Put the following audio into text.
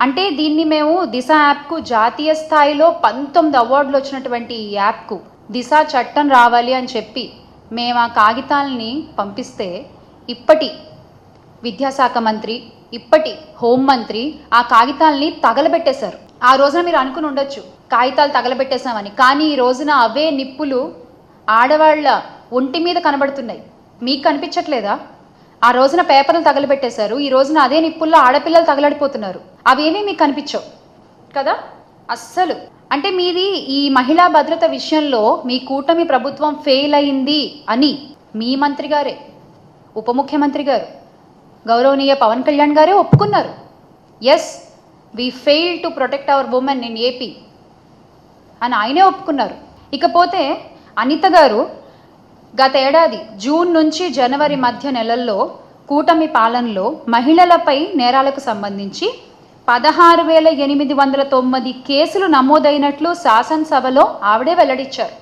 అంటే దీన్ని మేము దిశ యాప్కు జాతీయ స్థాయిలో పంతొమ్మిది అవార్డులు వచ్చినటువంటి ఈ యాప్కు దిశ చట్టం రావాలి అని చెప్పి మేము ఆ కాగితాలని పంపిస్తే ఇప్పటి విద్యాశాఖ మంత్రి ఇప్పటి హోంమంత్రి ఆ కాగితాలని తగలబెట్టేశారు. ఆ రోజున మీరు అనుకుని ఉండొచ్చు కాగితాలు తగలబెట్టేశామని. కానీ ఈ రోజున అవే నిప్పులు ఆడవాళ్ళ ఒంటి మీద కనబడుతున్నాయి. మీకు కనిపించట్లేదా? ఆ రోజున పేపర్లు తగలబెట్టేశారు. ఈ రోజున అదే నిప్పుల్లో ఆడపిల్లలు తగలడిపోతున్నారు. అవేమీ మీకు కనిపించవు. కదా? అస్సలు. అంటే మీది ఈ మహిళా భద్రత విషయంలో మీ కూటమి ప్రభుత్వం ఫెయిల్ అయింది అని మీ మంత్రి గారే ఉప ముఖ్యమంత్రి గారు గౌరవనీయ పవన్ కళ్యాణ్ గారే ఒప్పుకున్నారు. Yes we fail to protect our women in AP అని ఆయనే ఒప్పుకున్నారు. ఇకపోతే అనిత గారు గతేడాది జూన్ నుంచి జనవరి మధ్య నెలల్లో కూటమి పాలనలో మహిళలపై నేరాలకు సంబంధించి పదహారు వేల ఎనిమిది వందల తొమ్మిది కేసులు నమోదైనట్లు శాసనసభలో ఆవిడే వెల్లడించారు.